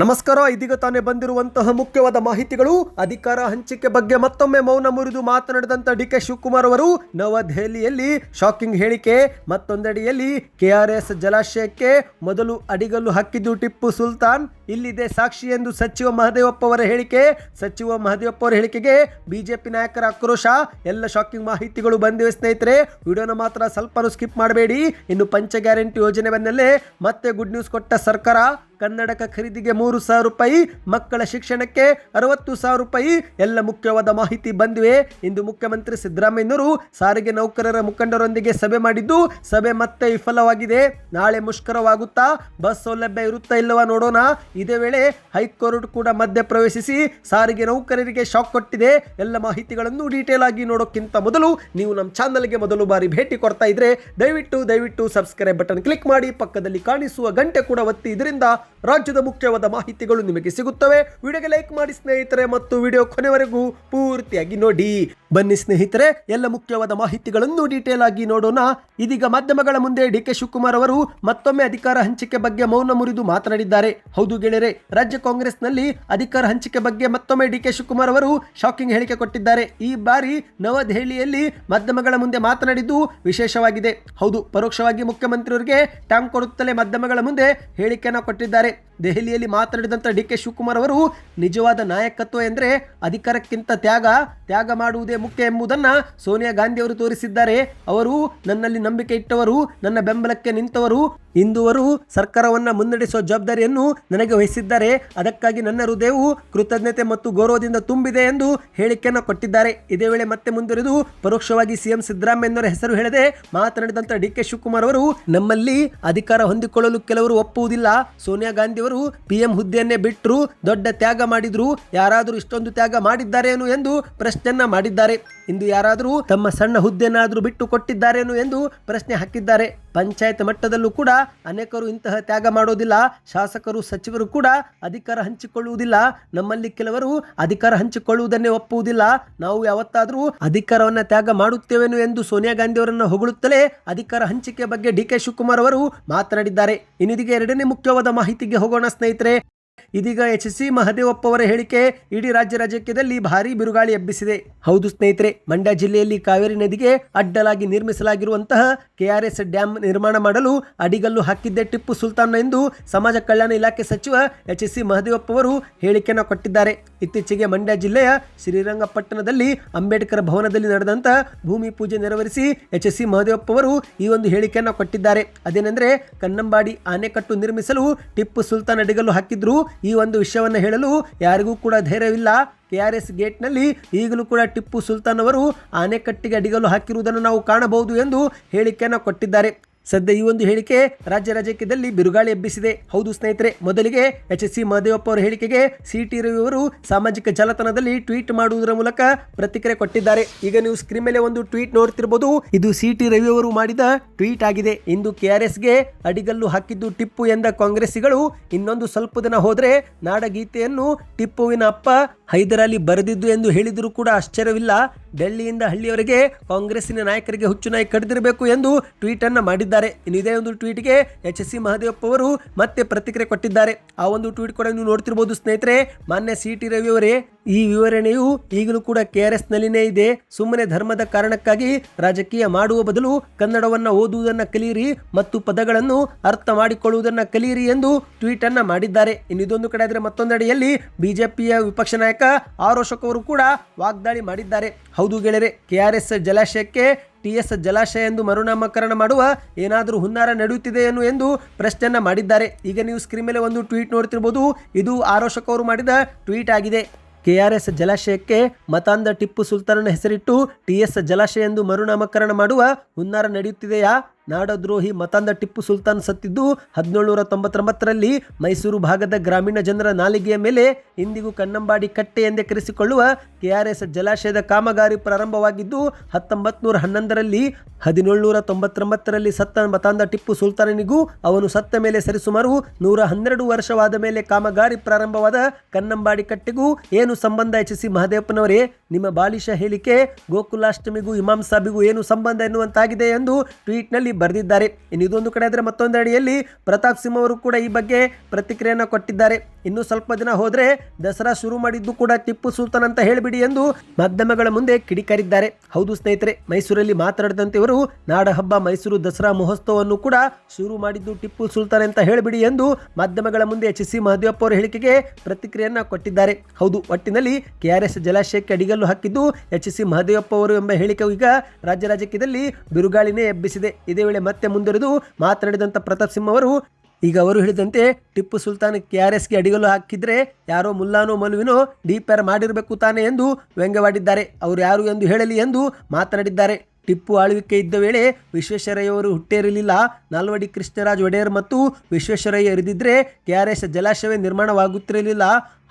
ನಮಸ್ಕಾರ, ಇದೀಗ ತಾನೇ ಬಂದಿರುವಂತಹ ಮುಖ್ಯವಾದ ಮಾಹಿತಿಗಳು. ಅಧಿಕಾರ ಹಂಚಿಕೆ ಬಗ್ಗೆ ಮತ್ತೊಮ್ಮೆ ಮೌನ ಮುರಿದು ಮಾತನಾಡಿದಂತ ಡಿ ಕೆ ಶಿವಕುಮಾರ್ ಅವರು, ನವದೆಹಲಿಯಲ್ಲಿ ಶಾಕಿಂಗ್ ಹೇಳಿಕೆ, ಮತ್ತೊಂದೆಡೆಯಲ್ಲಿ ಕೆಆರ್ಎಸ್ ಜಲಾಶಯಕ್ಕೆ ಮೊದಲು ಅಡಿಗಲ್ಲು ಹಾಕಿದ್ದು ಟಿಪ್ಪು ಸುಲ್ತಾನ್, ಇಲ್ಲಿದೆ ಸಾಕ್ಷಿ ಎಂದು ಸಚಿವ ಮಹದೇವಪ್ಪ ಅವರ ಹೇಳಿಕೆ. ಸಚಿವ ಮಹದೇವಪ್ಪ ಅವರ ಹೇಳಿಕೆಗೆ ಬಿಜೆಪಿ ನಾಯಕರ ಆಕ್ರೋಶ. ಎಲ್ಲ ಶಾಕಿಂಗ್ ಮಾಹಿತಿಗಳು ಬಂದಿವೆ ಸ್ನೇಹಿತರೆ. ವಿಡಿಯೋನ ಮಾತ್ರ ಸ್ವಲ್ಪನೂ ಸ್ಕಿಪ್ ಮಾಡಬೇಡಿ. ಇನ್ನು ಪಂಚ ಗ್ಯಾರಂಟಿ ಯೋಜನೆ ಬೆನ್ನಲ್ಲೇ ಮತ್ತೆ ಗುಡ್ ನ್ಯೂಸ್ ಕೊಟ್ಟ ಸರ್ಕಾರ. ಕನ್ನಡಕ ಖರೀದಿಗೆ ಮೂರು ಸಾವಿರ ರೂಪಾಯಿ, ಮಕ್ಕಳ ಶಿಕ್ಷಣಕ್ಕೆ ಅರವತ್ತು ಸಾವಿರ ರೂಪಾಯಿ. ಎಲ್ಲ ಮುಖ್ಯವಾದ ಮಾಹಿತಿ ಬಂದಿವೆ. ಇಂದು ಮುಖ್ಯಮಂತ್ರಿ ಸಿದ್ದರಾಮಯ್ಯನವರು ಸಾರಿಗೆ ನೌಕರರ ಮುಖಂಡರೊಂದಿಗೆ ಸಭೆ ಮಾಡಿದ್ದು, ಸಭೆ ಮತ್ತೆ ವಿಫಲವಾಗಿದೆ. ನಾಳೆ ಮುಷ್ಕರವಾಗುತ್ತಾ? ಬಸ್ ಸೌಲಭ್ಯ ಇರುತ್ತಾ ಇಲ್ಲವಾ ನೋಡೋಣ. ಇದೇ ವೇಳೆ ಹೈಕೋರ್ಟ್ ಕೂಡ ಮಧ್ಯ ಪ್ರವೇಶಿಸಿ ಸಾರಿಗೆ ನೌಕರರಿಗೆ ಶಾಕ್ ಕೊಟ್ಟಿದೆ. ಎಲ್ಲ ಮಾಹಿತಿಗಳನ್ನು ಡೀಟೇಲ್ ಆಗಿ ನೋಡೋಕ್ಕಿಂತ ಮೊದಲು ನೀವು ನಮ್ಮ ಚಾನಲ್ಗೆ ಮೊದಲು ಬಾರಿ ಭೇಟಿ ಕೊಡ್ತಾ ಇದ್ರೆ ದಯವಿಟ್ಟು ದಯವಿಟ್ಟು ಸಬ್ಸ್ಕ್ರೈಬ್ ಬಟನ್ ಕ್ಲಿಕ್ ಮಾಡಿ, ಪಕ್ಕದಲ್ಲಿ ಕಾಣಿಸುವ ಗಂಟೆ ಕೂಡ ಒತ್ತಿ. ಇದರಿಂದ ರಾಜ್ಯದ ಮುಖ್ಯವಾದ ಮಾಹಿತಿಗಳು ನಿಮಗೆ ಸಿಗುತ್ತವೆ. ವಿಡಿಯೋಗೆ ಲೈಕ್ ಮಾಡಿ ಸ್ನೇಹಿತರೆ ಮತ್ತು ವಿಡಿಯೋ ಕೊನೆವರೆಗೂ ಪೂರ್ತಿಯಾಗಿ ನೋಡಿ. ಬನ್ನಿ ಸ್ನೇಹಿತರೆ, ಎಲ್ಲ ಮುಖ್ಯವಾದ ಮಾಹಿತಿಗಳನ್ನು ಡೀಟೇಲ್ ಆಗಿ ನೋಡೋಣ. ಇದೀಗ ಮಾಧ್ಯಮಗಳ ಮುಂದೆ ಡಿ ಕೆ ಶಿವಕುಮಾರ್ ಅವರು ಮತ್ತೊಮ್ಮೆ ಅಧಿಕಾರ ಹಂಚಿಕೆ ಬಗ್ಗೆ ಮೌನ ಮುರಿದು ಮಾತನಾಡಿದ್ದಾರೆ. ಹೌದು ಗೆಳೆಯರೆ, ರಾಜ್ಯ ಕಾಂಗ್ರೆಸ್ನಲ್ಲಿ ಅಧಿಕಾರ ಹಂಚಿಕೆ ಬಗ್ಗೆ ಮತ್ತೊಮ್ಮೆ ಡಿ ಕೆ ಶಿವಕುಮಾರ್ ಅವರು ಶಾಕಿಂಗ್ ಹೇಳಿಕೆ ಕೊಟ್ಟಿದ್ದಾರೆ. ಈ ಬಾರಿ ನವದೆಹಲಿಯಲ್ಲಿ ಮಾಧ್ಯಮಗಳ ಮುಂದೆ ಮಾತನಾಡಿದ್ದು ವಿಶೇಷವಾಗಿದೆ. ಹೌದು, ಪರೋಕ್ಷವಾಗಿ ಮುಖ್ಯಮಂತ್ರಿಯವರಿಗೆ ಟ್ಯಾಂಕ್ ಕೊಡುತ್ತಲೇ ಮಾಧ್ಯಮಗಳ ಮುಂದೆ ಹೇಳಿಕೆಯನ್ನು ಕೊಟ್ಟಿದ್ದಾರೆ. ದೆಹಲಿಯಲ್ಲಿ ಮಾತನಾಡಿದಂತ ಡಿ ಕೆ ಶಿವಕುಮಾರ್ ಅವರು, ನಿಜವಾದ ನಾಯಕತ್ವ ಎಂದರೆ ಅಧಿಕಾರಕ್ಕಿಂತ ತ್ಯಾಗ ತ್ಯಾಗ ಮಾಡುವುದೇ ಮುಖ್ಯ ಎಂಬುದನ್ನು ಸೋನಿಯಾ ಗಾಂಧಿ ಅವರು ತೋರಿಸಿದ್ದಾರೆ. ಅವರು ನನ್ನಲ್ಲಿ ನಂಬಿಕೆ ಇಟ್ಟವರು, ನನ್ನ ಬೆಂಬಲಕ್ಕೆ ನಿಂತವರು ಇಂದುವರು ಸರ್ಕಾರವನ್ನ ಮುನ್ನಡೆಸುವ ಜವಾಬ್ದಾರಿಯನ್ನು ನನಗೆ ವಹಿಸಿದ್ದಾರೆ. ಅದಕ್ಕಾಗಿ ನನ್ನ ಹೃದಯವು ಕೃತಜ್ಞತೆ ಮತ್ತು ಗೌರವದಿಂದ ತುಂಬಿದೆ ಎಂದು ಹೇಳಿಕೆಯನ್ನು ಕೊಟ್ಟಿದ್ದಾರೆ. ಇದೇ ವೇಳೆ ಮತ್ತೆ ಮುಂದುವರೆದು ಪರೋಕ್ಷವಾಗಿ ಸಿಎಂ ಸಿದ್ದರಾಮಯ್ಯನವರ ಹೆಸರು ಹೇಳದೆ ಮಾತನಾಡಿದಂತ ಡಿ ಕೆ ಶಿವಕುಮಾರ್ ಅವರು, ನಮ್ಮಲ್ಲಿ ಅಧಿಕಾರ ಹೊಂದಿಕೊಳ್ಳಲು ಕೆಲವರು ಒಪ್ಪುವುದಿಲ್ಲ. ಗಾಂಧಿ ಅವರು ಪಿಎಂ ಹುದ್ದೆಯನ್ನೇ ಬಿಟ್ಟರು ದೊಡ್ಡ ತ್ಯಾಗ ಮಾಡಿದ್ರು, ಯಾರಾದರೂ ಇಷ್ಟೊಂದು ತ್ಯಾಗ ಮಾಡಿದ್ದಾರೇನು ಎಂದು ಪ್ರಶ್ನೆಯನ್ನ ಮಾಡಿದ್ದಾರೆ. ಇಂದು ಯಾರಾದರೂ ತಮ್ಮ ಸಣ್ಣ ಹುದ್ದೆಯನ್ನಾದರೂ ಬಿಟ್ಟು ಕೊಟ್ಟಿದ್ದಾರೇನು ಎಂದು ಪ್ರಶ್ನೆ ಹಾಕಿದ್ದಾರೆ. ಪಂಚಾಯತ್ ಮಟ್ಟದಲ್ಲೂ ಕೂಡ ಅನೇಕರು ಇಂತಹ ತ್ಯಾಗ ಮಾಡೋದಿಲ್ಲ. ಶಾಸಕರು, ಸಚಿವರು ಕೂಡ ಅಧಿಕಾರ ಹಂಚಿಕೊಳ್ಳುವುದಿಲ್ಲ. ನಮ್ಮಲ್ಲಿ ಕೆಲವರು ಅಧಿಕಾರ ಹಂಚಿಕೊಳ್ಳುವುದನ್ನೇ ಒಪ್ಪುವುದಿಲ್ಲ. ನಾವು ಯಾವತ್ತಾದರೂ ಅಧಿಕಾರವನ್ನ ತ್ಯಾಗ ಮಾಡುತ್ತೇವೆನು ಎಂದು ಸೋನಿಯಾ ಗಾಂಧಿ ಅವರನ್ನು ಹೊಗಳುತ್ತಲೇ ಅಧಿಕಾರ ಹಂಚಿಕೆ ಬಗ್ಗೆ ಡಿ ಕೆ ಶಿವಕುಮಾರ್ ಅವರು ಮಾತನಾಡಿದ್ದಾರೆ. ಇನ್ನಿದಿಗೆ ಎರಡನೇ ಮುಖ್ಯವಾದ ಮಾಹಿತಿಗೆ ಹೋಗೋಣ ಸ್ನೇಹಿತರೆ. ಇದೀಗ ಎಚ್ ಸಿ ಮಹದೇವಪ್ಪ ಅವರ ಹೇಳಿಕೆ ಇಡೀ ರಾಜ್ಯ ರಾಜಕೀಯದಲ್ಲಿ ಭಾರಿ ಬಿರುಗಾಳಿ ಎಬ್ಬಿಸಿದೆ. ಹೌದು ಸ್ನೇಹಿತರೆ, ಮಂಡ್ಯ ಜಿಲ್ಲೆಯಲ್ಲಿ ಕಾವೇರಿ ನದಿಗೆ ಅಡ್ಡಲಾಗಿ ನಿರ್ಮಿಸಲಾಗಿರುವಂತಹ ಕೆಆರ್ಎಸ್ ಡ್ಯಾಂ ನಿರ್ಮಾಣ ಮಾಡಲು ಅಡಿಗಲ್ಲು ಹಾಕಿದ್ದೆ ಟಿಪ್ಪು ಸುಲ್ತಾನ್ ಎಂದು ಸಮಾಜ ಕಲ್ಯಾಣ ಇಲಾಖೆ ಸಚಿವ ಎಚ್ ಸಿ ಮಹದೇವಪ್ಪ ಅವರು ಹೇಳಿಕೆಯನ್ನು ಕೊಟ್ಟಿದ್ದಾರೆ. ಇತ್ತೀಚೆಗೆ ಮಂಡ್ಯ ಜಿಲ್ಲೆಯ ಶ್ರೀರಂಗಪಟ್ಟಣದಲ್ಲಿ ಅಂಬೇಡ್ಕರ್ ಭವನದಲ್ಲಿ ನಡೆದಂತಹ ಭೂಮಿ ಪೂಜೆ ನೆರವೇರಿಸಿ ಎಚ್ ಎಸ್ ಸಿ ಮಹದೇವಪ್ಪ ಅವರು ಈ ಒಂದು ಹೇಳಿಕೆಯನ್ನು ಕೊಟ್ಟಿದ್ದಾರೆ. ಅದೇನೆಂದರೆ, ಕನ್ನಂಬಾಡಿ ಆನೆಕಟ್ಟು ನಿರ್ಮಿಸಲು ಟಿಪ್ಪು ಸುಲ್ತಾನ್ ಅಡಿಗಲ್ಲು ಹಾಕಿದ್ರು ಈ ಒಂದು ವಿಷಯವನ್ನು ಹೇಳಲು ಯಾರಿಗೂ ಕೂಡ ಧೈರ್ಯವಿಲ್ಲ. ಕೆ ಆರ್ ಎಸ್ ಗೇಟ್ನಲ್ಲಿ ಈಗಲೂ ಕೂಡ ಟಿಪ್ಪು ಸುಲ್ತಾನ್ ಅವರು ಆನೆಕಟ್ಟಿಗೆ ಅಡಿಗಲು ಹಾಕಿರುವುದನ್ನು ನಾವು ಕಾಣಬಹುದು ಎಂದು ಹೇಳಿಕೆಯನ್ನು ಕೊಟ್ಟಿದ್ದಾರೆ. ಸದ್ಯ ಈ ಒಂದು ಹೇಳಿಕೆ ರಾಜ್ಯ ರಾಜಕೀಯದಲ್ಲಿ ಬಿರುಗಾಳಿ ಎಬ್ಬಿಸಿದೆ. ಹೌದು ಸ್ನೇಹಿತರೆ, ಮೊದಲಿಗೆ ಎಚ್ ಎಸ್ ಸಿ ಮಹದೇವಪ್ಪ ಅವರ ಹೇಳಿಕೆಗೆ ಸಿ ಟಿ ರವಿ ಅವರು ಸಾಮಾಜಿಕ ಜಾಲತಾಣದಲ್ಲಿ ಟ್ವೀಟ್ ಮಾಡುವುದರ ಮೂಲಕ ಪ್ರತಿಕ್ರಿಯೆ ಕೊಟ್ಟಿದ್ದಾರೆ. ಈಗ ನೀವು ಸ್ಕ್ರೀನ್ ಮೇಲೆ ಒಂದು ಟ್ವೀಟ್ ನೋಡ್ತಿರ್ಬೋದು. ಇದು ಸಿ ಟಿ ರವಿ ಅವರು ಮಾಡಿದ ಟ್ವೀಟ್ ಆಗಿದೆ. ಇಂದು ಕೆಆರ್ಎಸ್ಗೆ ಅಡಿಗಲ್ಲು ಹಾಕಿದ್ದು ಟಿಪ್ಪು ಎಂದ ಕಾಂಗ್ರೆಸ್ಸಿಗಳು. ಇನ್ನೊಂದು ಸ್ವಲ್ಪ ದಿನ ಹೋದರೆ ನಾಡಗೀತೆಯನ್ನು ಟಿಪ್ಪುವಿನ ಅಪ್ಪ ಹೈದರಾಲಿ ಬರೆದಿದ್ದು ಎಂದು ಹೇಳಿದರೂ ಕೂಡ ಆಶ್ಚರ್ಯವಿಲ್ಲ. ಡೆಲ್ಲಿಯಿಂದ ಹಳ್ಳಿಯವರೆಗೆ ಕಾಂಗ್ರೆಸ್ಸಿನ ನಾಯಕರಿಗೆ ಹುಚ್ಚು ನಾಯಿ ಕಡಿದಿರಬೇಕು ಎಂದು ಟ್ವೀಟ್ ಅನ್ನು ಮಾಡಿದ್ದಾರೆ. ಇನ್ನು ಇದೇ ಒಂದು ಟ್ವೀಟ್ಗೆ ಎಚ್ ಎಸ್ ಸಿ ಮಹದೇವಪ್ಪ ಅವರು ಮತ್ತೆ ಪ್ರತಿಕ್ರಿಯೆ ಕೊಟ್ಟಿದ್ದಾರೆ. ಆ ಒಂದು ಟ್ವೀಟ್ ಕೂಡ ನೀವು ನೋಡ್ತಿರ್ಬೋದು ಸ್ನೇಹಿತರೆ. ಮಾನ್ಯ ಸಿ ಟಿ ರವಿ ಅವರೇ, ಈ ವಿವರಣೆಯು ಈಗಲೂ ಕೂಡ ಕೆ ಆರ್ ಎಸ್ ನಲ್ಲಿನೇ ಇದೆ. ಸುಮ್ಮನೆ ಧರ್ಮದ ಕಾರಣಕ್ಕಾಗಿ ರಾಜಕೀಯ ಮಾಡುವ ಬದಲು ಕನ್ನಡವನ್ನ ಓದುವುದನ್ನ ಕಲಿಯಿರಿ ಮತ್ತು ಪದಗಳನ್ನು ಅರ್ಥ ಮಾಡಿಕೊಳ್ಳುವುದನ್ನು ಕಲಿಯಿರಿ ಎಂದು ಟ್ವೀಟ್ ಅನ್ನ ಮಾಡಿದ್ದಾರೆ. ಇನ್ನು ಇದೊಂದು ಕಡೆ ಆದರೆ ಮತ್ತೊಂದೆಡೆಯಲ್ಲಿ ಬಿಜೆಪಿಯ ವಿಪಕ್ಷ ನಾಯಕ ಆರ್ ಅವರು ಕೂಡ ವಾಗ್ದಾಳಿ ಮಾಡಿದ್ದಾರೆ. ಹೌದು ಗೆಳೆಯರೆ ಎಸ್ ಜಲಾಶಯಕ್ಕೆ ಟಿಎಸ್ ಜಲಾಶಯ ಎಂದು ಮರುನಾಮಕರಣ ಮಾಡುವ ಏನಾದರೂ ಹುನ್ನಾರ ನಡೆಯುತ್ತಿದೆಯೇನು ಎಂದು ಪ್ರಶ್ನೆಯನ್ನ ಮಾಡಿದ್ದಾರೆ. ಈಗ ನೀವು ಸ್ಕ್ರೀನ್ ಮೇಲೆ ಒಂದು ಟ್ವೀಟ್ ನೋಡ್ತಿರ್ಬೋದು. ಇದು ಆರೋಷಕ್ ಅವರು ಮಾಡಿದ ಟ್ವೀಟ್ ಆಗಿದೆ. ಕೆ ಆರ್ ಎಸ್ ಜಲಾಶಯಕ್ಕೆ ಮತಾಂಧ ಟಿಪ್ಪು ಸುಲ್ತಾನನ ಹೆಸರಿಟ್ಟು ಟಿ ಎಸ್ ಜಲಾಶಯ ಎಂದು ಮರುನಾಮಕರಣ ಮಾಡುವ ಹುನ್ನಾರ ನಡೆಯುತ್ತಿದೆಯಾ? ನಾಡದ್ರೋಹಿ ಮತಾಂಧ ಟಿಪ್ಪು ಸುಲ್ತಾನ್ ಸತ್ತಿದ್ದು ಹದಿನೇಳುನೂರ ತೊಂಬತ್ತೊಂಬತ್ತರಲ್ಲಿ ಮೈಸೂರು ಭಾಗದ ಗ್ರಾಮೀಣ ಜನರ ನಾಲಿಗೆಯ ಮೇಲೆ ಇಂದಿಗೂ ಕನ್ನಂಬಾಡಿ ಕಟ್ಟೆ ಎಂದೇ ಕರೆಸಿಕೊಳ್ಳುವ ಕೆಆರ್ಎಸ್ ಜಲಾಶಯದ ಕಾಮಗಾರಿ ಪ್ರಾರಂಭವಾಗಿದ್ದು ಹತ್ತೊಂಬತ್ತು ನೂರ ಹನ್ನೊಂದರಲ್ಲಿ ಹದಿನೇಳುನೂರ ತೊಂಬತ್ತೊಂಬತ್ತರಲ್ಲಿ ಸತ್ತ ಮತಾಂಧ ಟಿಪ್ಪು ಸುಲ್ತಾನನಿಗೂ ಅವನು ಸತ್ತ ಮೇಲೆ ಸರಿಸುಮಾರು ನೂರ ಹನ್ನೆರಡು ವರ್ಷವಾದ ಮೇಲೆ ಕಾಮಗಾರಿ ಪ್ರಾರಂಭವಾದ ಕನ್ನಂಬಾಡಿ ಕಟ್ಟೆಗೂ ಏನು ಸಂಬಂಧ ಹೆಚ್ಚಿಸಿ ಮಹದೇವಪ್ಪನವರೇ? ನಿಮ್ಮ ಬಾಲಿಶ ಹೇಳಿಕೆ ಗೋಕುಲಾಷ್ಟಮಿಗೂ ಇಮಾಮ್ ಸಾಬಿಗೂ ಏನು ಸಂಬಂಧ ಎನ್ನುವಂತಾಗಿದೆ ಎಂದು ಟ್ವೀಟ್ನಲ್ಲಿ ಇಲ್ಲಿ ಬರೆದಿದ್ದಾರೆ. ಇನ್ನು ಇದೊಂದು ಕಡೆ ಆದರೆ ಮತ್ತೊಂದು ಅಡಿಯಲ್ಲಿ ಪ್ರತಾಪ್ ಸಿಂಹ ಅವರು ಕೂಡ ಈ ಬಗ್ಗೆ ಪ್ರತಿಕ್ರಿಯೆಯನ್ನು ಕೊಟ್ಟಿದ್ದಾರೆ. ಇನ್ನು ಸ್ವಲ್ಪ ದಿನ ಹೋದರೆ ದಸರಾ ಶುರು ಮಾಡಿದ್ದು ಕೂಡ ಟಿಪ್ಪು ಸುಲ್ತಾನ್ ಅಂತ ಹೇಳಿಬಿಡಿ ಎಂದು ಮಾಧ್ಯಮಗಳ ಮುಂದೆ ಕಿಡಿಕಾರಿದ್ದಾರೆ. ಹೌದು ಸ್ನೇಹಿತರೆ, ಮೈಸೂರಲ್ಲಿ ಮಾತನಾಡಿದಂತೆ ಇವರು ನಾಡಹಬ್ಬ ಮೈಸೂರು ದಸರಾ ಮಹೋತ್ಸವವನ್ನು ಕೂಡ ಶುರು ಮಾಡಿದ್ದು ಟಿಪ್ಪು ಸುಲ್ತಾನ್ ಅಂತ ಹೇಳಿಬಿಡಿ ಎಂದು ಮಾಧ್ಯಮಗಳ ಮುಂದೆ ಎಚ್ ಸಿ ಮಹದೇವಪ್ಪ ಅವರ ಹೇಳಿಕೆಗೆ ಪ್ರತಿಕ್ರಿಯೆಯನ್ನು ಕೊಟ್ಟಿದ್ದಾರೆ. ಹೌದು, ಒಟ್ಟಿನಲ್ಲಿ ಕೆಆರ್ಎಸ್ ಜಲಾಶಯಕ್ಕೆ ಅಡಿಗಲ್ಲು ಹಾಕಿದ್ದು ಎಚ್ ಸಿ ಮಹದೇವಪ್ಪ ಅವರು ಎಂಬ ಹೇಳಿಕೆ ಈಗ ರಾಜ್ಯ ರಾಜಕೀಯದಲ್ಲಿ ಬಿರುಗಾಳಿನೇ ಎಬ್ಬಿಸಿದೆ. ಇದೇ ವೇಳೆ ಮತ್ತೆ ಮುಂದುವರೆದು ಮಾತನಾಡಿದಂಥ ಪ್ರತಾಪ್ ಸಿಂಹ ಅವರು, ಈಗ ಅವರು ಹೇಳಿದಂತೆ ಟಿಪ್ಪು ಸುಲ್ತಾನ್ ಕೆ ಆರ್ ಎಸ್ಗೆ ಅಡಿಗಲು ಹಾಕಿದ್ರೆ ಯಾರೋ ಮುಲ್ಲಾನೋ ಮಲುವಿನೋ ಡಿಪೇರ್ ಮಾಡಿರಬೇಕು ತಾನೆ ಎಂದು ವ್ಯಂಗ್ಯವಾಡಿದ್ದಾರೆ. ಅವರು ಯಾರು ಎಂದು ಹೇಳಲಿ ಎಂದು ಮಾತನಾಡಿದ್ದಾರೆ. ಟಿಪ್ಪು ಆಳ್ವಿಕೆ ಇದ್ದ ವೇಳೆ ವಿಶ್ವೇಶ್ವರಯ್ಯವರು ಹುಟ್ಟೇರಲಿಲ್ಲ. ನಾಲ್ವಡಿ ಕೃಷ್ಣರಾಜ್ ಒಡೆಯರ್ ಮತ್ತು ವಿಶ್ವೇಶ್ವರಯ್ಯ ಇರಿದಿದ್ರೆ ಕೆ ಆರ್ ಎಸ್ ಜಲಾಶಯವೇ ನಿರ್ಮಾಣವಾಗುತ್ತಿರಲಿಲ್ಲ.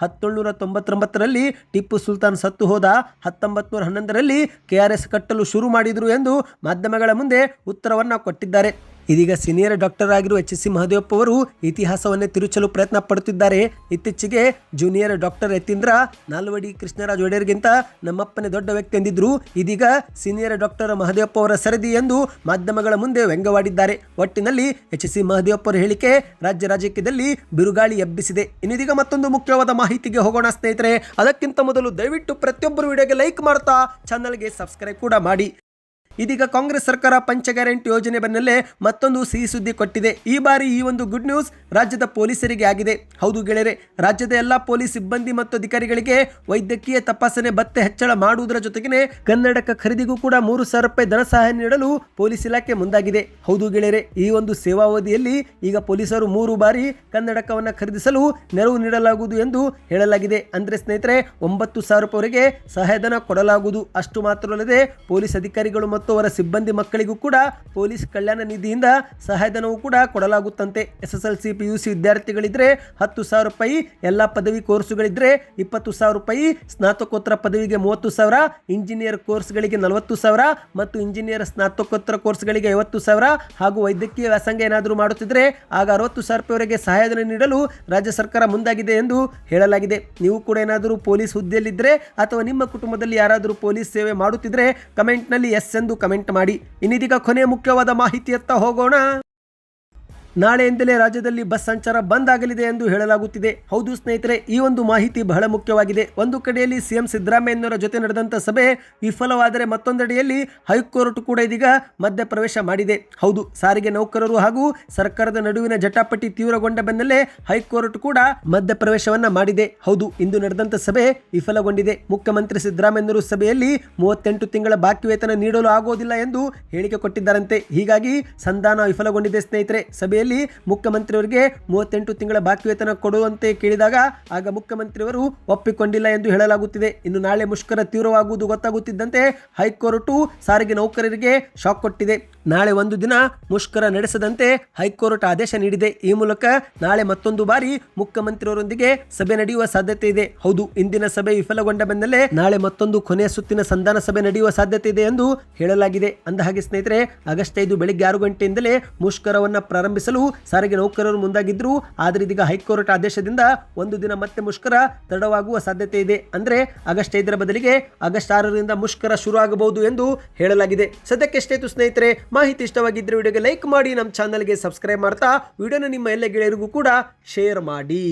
ಹತ್ತೊಂಬತ್ತು ತೊಂಬತ್ತೊಂಬತ್ತರಲ್ಲಿ ಟಿಪ್ಪು ಸುಲ್ತಾನ್ ಸತ್ತು ಹೋದ. ಹತ್ತೊಂಬತ್ತು ಹನ್ನೊಂದರಲ್ಲಿ ಕೆ ಆರ್ ಎಸ್ ಕಟ್ಟಲು ಶುರು ಮಾಡಿದರು ಎಂದು ಮಾಧ್ಯಮಗಳ ಮುಂದೆ ಉತ್ತರವನ್ನು ಕೊಟ್ಟಿದ್ದಾರೆ. ಇದೀಗ ಸೀನಿಯರ್ ಡಾಕ್ಟರ್ ಆಗಿರುವ ಎಚ್ ಸಿ ಮಹದೇವಪ್ಪ ಅವರು ಇತಿಹಾಸವನ್ನೇ ತಿರುಚಲು ಪ್ರಯತ್ನ ಪಡುತ್ತಿದ್ದಾರೆ. ಇತ್ತೀಚೆಗೆ ಜೂನಿಯರ್ ಡಾಕ್ಟರ್ ಯತೀಂದ್ರ ನಾಲ್ವಡಿ ಕೃಷ್ಣರಾಜ್ ಒಡೆಯರ್ಗಿಂತ ನಮ್ಮಪ್ಪನೇ ದೊಡ್ಡ ವ್ಯಕ್ತಿ ಎಂದಿದ್ರು ಇದೀಗ ಸೀನಿಯರ್ ಡಾಕ್ಟರ್ ಮಹದೇವಪ್ಪ ಅವರ ಸರದಿ ಎಂದು ಮಾಧ್ಯಮಗಳ ಮುಂದೆ ವ್ಯಂಗ್ಯವಾಡಿದ್ದಾರೆ. ಒಟ್ಟಿನಲ್ಲಿ ಎಚ್ ಸಿ ಮಹದೇವಪ್ಪ ಅವರ ಹೇಳಿಕೆ ರಾಜ್ಯ ರಾಜಕೀಯದಲ್ಲಿ ಬಿರುಗಾಳಿ ಎಬ್ಬಿಸಿದೆ. ಇನ್ನಿದೀಗ ಮತ್ತೊಂದು ಮುಖ್ಯವಾದ ಮಾಹಿತಿಗೆ ಹೋಗೋಣ ಸ್ನೇಹಿತರೆ. ಅದಕ್ಕಿಂತ ಮೊದಲು ದಯವಿಟ್ಟು ಪ್ರತಿಯೊಬ್ಬರು ವಿಡಿಯೋಗೆ ಲೈಕ್ ಮಾಡ್ತಾ ಚಾನಲ್ಗೆ ಸಬ್ಸ್ಕ್ರೈಬ್ ಕೂಡ ಮಾಡಿ. ಇದೀಗ ಕಾಂಗ್ರೆಸ್ ಸರ್ಕಾರ ಪಂಚ ಗ್ಯಾರಂಟಿ ಯೋಜನೆ ಬೆನ್ನಲ್ಲೇ ಮತ್ತೊಂದು ಸಿಹಿ ಸುದ್ದಿ ಕೊಟ್ಟಿದೆ. ಈ ಬಾರಿ ಈ ಒಂದು ಗುಡ್ ನ್ಯೂಸ್ ರಾಜ್ಯದ ಪೊಲೀಸರಿಗೆ ಆಗಿದೆ. ಹೌದು ಗೆಳೆಯರೆ, ರಾಜ್ಯದ ಎಲ್ಲ ಪೊಲೀಸ್ ಸಿಬ್ಬಂದಿ ಮತ್ತು ಅಧಿಕಾರಿಗಳಿಗೆ ವೈದ್ಯಕೀಯ ತಪಾಸಣೆ ಭತ್ತೆ ಹೆಚ್ಚಳ ಮಾಡುವುದರ ಜೊತೆಗೆ ಕನ್ನಡಕ ಖರೀದಿಗೂ ಕೂಡ ಮೂರು ಸಾವಿರ ರೂಪಾಯಿ ಧನ ಸಹಾಯ ನೀಡಲು ಪೊಲೀಸ್ ಇಲಾಖೆ ಮುಂದಾಗಿದೆ. ಹೌದು ಗೆಳೆಯರೆ, ಈ ಒಂದು ಸೇವಾವಧಿಯಲ್ಲಿ ಈಗ ಪೊಲೀಸರು ಮೂರು ಬಾರಿ ಕನ್ನಡಕವನ್ನು ಖರೀದಿಸಲು ನೆರವು ನೀಡಲಾಗುವುದು ಎಂದು ಹೇಳಲಾಗಿದೆ. ಅಂದ್ರೆ ಸ್ನೇಹಿತರೆ, ಒಂಬತ್ತು ಸಾವಿರ ರೂಪಾಯಿವರೆಗೆ ಸಹಾಯಧನ ಕೊಡಲಾಗುವುದು. ಅಷ್ಟು ಮಾತ್ರವಲ್ಲದೆ ಪೊಲೀಸ್ ಅಧಿಕಾರಿಗಳು ಅವರ ಸಿಬ್ಬಂದಿ ಮಕ್ಕಳಿಗೂ ಕೂಡ ಪೊಲೀಸ್ ಕಲ್ಯಾಣ ನಿಧಿಯಿಂದ ಸಹಾಯಧನವೂ ಕೂಡ ಕೊಡಲಾಗುತ್ತಂತೆ. S S L C P U C ವಿದ್ಯಾರ್ಥಿಗಳಿದ್ರೆ ಹತ್ತು ಸಾವಿರ ರೂಪಾಯಿ, ಎಲ್ಲ ಪದವಿ ಕೋರ್ಸುಗಳಿದ್ರೆ ಇಪ್ಪತ್ತು ಸಾವಿರ ರೂಪಾಯಿ, ಸ್ನಾತಕೋತ್ತರ ಪದವಿಗೆ ಮೂವತ್ತು ಸಾವಿರ, ಇಂಜಿನಿಯರ್ ಕೋರ್ಸ್ಗಳಿಗೆ ನಲವತ್ತು ಸಾವಿರ ಮತ್ತು ಇಂಜಿನಿಯರ್ ಸ್ನಾತಕೋತ್ತರ ಕೋರ್ಸ್ಗಳಿಗೆ ಐವತ್ತು ಸಾವಿರ ಹಾಗೂ ವೈದ್ಯಕೀಯ ವ್ಯಾಸಂಗ ಏನಾದರೂ ಮಾಡುತ್ತಿದ್ರೆ ಆಗ ಅರವತ್ತು ಸಾವಿರ ರೂಪಾಯಿವರೆಗೆ ಸಹಾಯಧನ ನೀಡಲು ರಾಜ್ಯ ಸರ್ಕಾರ ಮುಂದಾಗಿದೆ ಎಂದು ಹೇಳಲಾಗಿದೆ. ನೀವು ಕೂಡ ಏನಾದರೂ ಪೊಲೀಸ್ ಹುದ್ದೆಯಲ್ಲಿದ್ದರೆ ಅಥವಾ ನಿಮ್ಮ ಕುಟುಂಬದಲ್ಲಿ ಯಾರಾದರೂ ಪೊಲೀಸ್ ಸೇವೆ ಮಾಡುತ್ತಿದ್ದರೆ ಕಮೆಂಟ್ನಲ್ಲಿ ಎಸ್ ಎಂದು ಕಮೆಂಟ್ ಮಾಡಿ ಇನ್ನಿದೀಗ ಕೊನೆ ಮುಖ್ಯವಾದ ಮಾಹಿತಿಯತ್ತ ಹೋಗೋಣ. ನಾಳೆಯಿಂದಲೇ ರಾಜ್ಯದಲ್ಲಿ ಬಸ್ ಸಂಚಾರ ಬಂದ್ ಆಗಲಿದೆ ಎಂದು ಹೇಳಲಾಗುತ್ತಿದೆ. ಹೌದು ಸ್ನೇಹಿತರೆ, ಈ ಒಂದು ಮಾಹಿತಿ ಬಹಳ ಮುಖ್ಯವಾಗಿದೆ. ಒಂದು ಕಡೆಯಲ್ಲಿ ಸಿಎಂ ಸಿದ್ದರಾಮಯ್ಯನವರ ಜೊತೆ ನಡೆದಂಥ ಸಭೆ ವಿಫಲವಾದರೆ ಮತ್ತೊಂದೆಡೆಯಲ್ಲಿ ಹೈಕೋರ್ಟ್ ಕೂಡ ಇದೀಗ ಮಧ್ಯಪ್ರವೇಶ ಮಾಡಿದೆ. ಹೌದು, ಸಾರಿಗೆ ನೌಕರರು ಹಾಗೂ ಸರ್ಕಾರದ ನಡುವಿನ ಜಟಾಪಟಿ ತೀವ್ರಗೊಂಡ ಬೆನ್ನಲ್ಲೇ ಹೈಕೋರ್ಟ್ ಕೂಡ ಮಧ್ಯಪ್ರವೇಶವನ್ನ ಮಾಡಿದೆ. ಹೌದು, ಇಂದು ನಡೆದಂಥ ಸಭೆ ವಿಫಲಗೊಂಡಿದೆ. ಮುಖ್ಯಮಂತ್ರಿ ಸಿದ್ದರಾಮಯ್ಯನವರು ಸಭೆಯಲ್ಲಿ ಮೂವತ್ತೆಂಟು ತಿಂಗಳ ಬಾಕಿ ವೇತನ ನೀಡಲು ಆಗೋದಿಲ್ಲ ಎಂದು ಹೇಳಿಕೆ ಕೊಟ್ಟಿದ್ದಾರಂತೆ. ಹೀಗಾಗಿ ಸಂಧಾನ ವಿಫಲಗೊಂಡಿದೆ ಸ್ನೇಹಿತರೆ. ಸಭೆಯಲ್ಲಿ ಮುಖ್ಯಮಂತ್ರಿಯವರಿಗೆ ಮೂವತ್ತೆಂಟು ತಿಂಗಳ ಬಾಕಿ ವೇತನ ಕೊಡುವಂತೆ ಕೇಳಿದಾಗ ಆಗ ಮುಖ್ಯಮಂತ್ರಿಯವರು ಒಪ್ಪಿಕೊಂಡಿಲ್ಲ ಎಂದು ಹೇಳಲಾಗುತ್ತಿದೆ. ಇನ್ನು ನಾಳೆ ಮುಷ್ಕರ ತೀವ್ರವಾಗುವುದು ಗೊತ್ತಾಗುತ್ತಿದ್ದಂತೆ ಹೈಕೋರ್ಟು ಸಾರಿಗೆ ನೌಕರರಿಗೆ ಶಾಕ್ ಕೊಟ್ಟಿದೆ. ನಾಳೆ ಒಂದು ದಿನ ಮುಷ್ಕರ ನಡೆಸದಂತೆ ಹೈಕೋರ್ಟ್ ಆದೇಶ ನೀಡಿದೆ. ಈ ಮೂಲಕ ನಾಳೆ ಮತ್ತೊಂದು ಬಾರಿ ಮುಖ್ಯಮಂತ್ರಿಯವರೊಂದಿಗೆ ಸಭೆ ನಡೆಯುವ ಸಾಧ್ಯತೆ ಇದೆ. ಹೌದು, ಇಂದಿನ ಸಭೆ ವಿಫಲಗೊಂಡ ಬೆನ್ನಲ್ಲೇ ನಾಳೆ ಮತ್ತೊಂದು ಕೊನೆಯ ಸುತ್ತಿನ ಸಂಧಾನ ಸಭೆ ನಡೆಯುವ ಸಾಧ್ಯತೆ ಇದೆ ಎಂದು ಹೇಳಲಾಗಿದೆ. ಅಂದಹಾಗೆ ಸ್ನೇಹಿತರೆ, ಆಗಸ್ಟ್ ಐದು ಬೆಳಿಗ್ಗೆ ಆರು ಗಂಟೆಯಿಂದಲೇ ಮುಷ್ಕರವನ್ನ ಪ್ರಾರಂಭಿಸಲು ಸಾರಿಗೆ ನೌಕರರು ಮುಂದಾಗಿದ್ದರು ಆದರೆ ಇದೀಗ ಹೈಕೋರ್ಟ್ ಆದೇಶದಿಂದ ಒಂದು ದಿನ ಮತ್ತೆ ಮುಷ್ಕರ ತಡವಾಗುವ ಸಾಧ್ಯತೆ ಇದೆ. ಅಂದರೆ ಆಗಸ್ಟ್ ಐದರ ಬದಲಿಗೆ ಆಗಸ್ಟ್ ಆರರಿಂದ ಮುಷ್ಕರ ಶುರು ಆಗಬಹುದು ಎಂದು ಹೇಳಲಾಗಿದೆ. ಸದ್ಯಕ್ಕೆ ಎಷ್ಟಾಯ್ತು ಸ್ನೇಹಿತರೆ, ಮಾಹಿತಿ ಇಷ್ಟವಾಗಿದ್ದರೆ ವಿಡಿಯೋಗೆ ಲೈಕ್ ಮಾಡಿ, ನಮ್ಮ ಚಾನಲ್ಗೆ ಸಬ್ಸ್ಕ್ರೈಬ್ ಮಾಡ್ತಾ, ವಿಡಿಯೋನ ನಿಮ್ಮ ಎಲ್ಲ ಗೆಳೆಯರಿಗೂ ಕೂಡ ಶೇರ್ ಮಾಡಿ.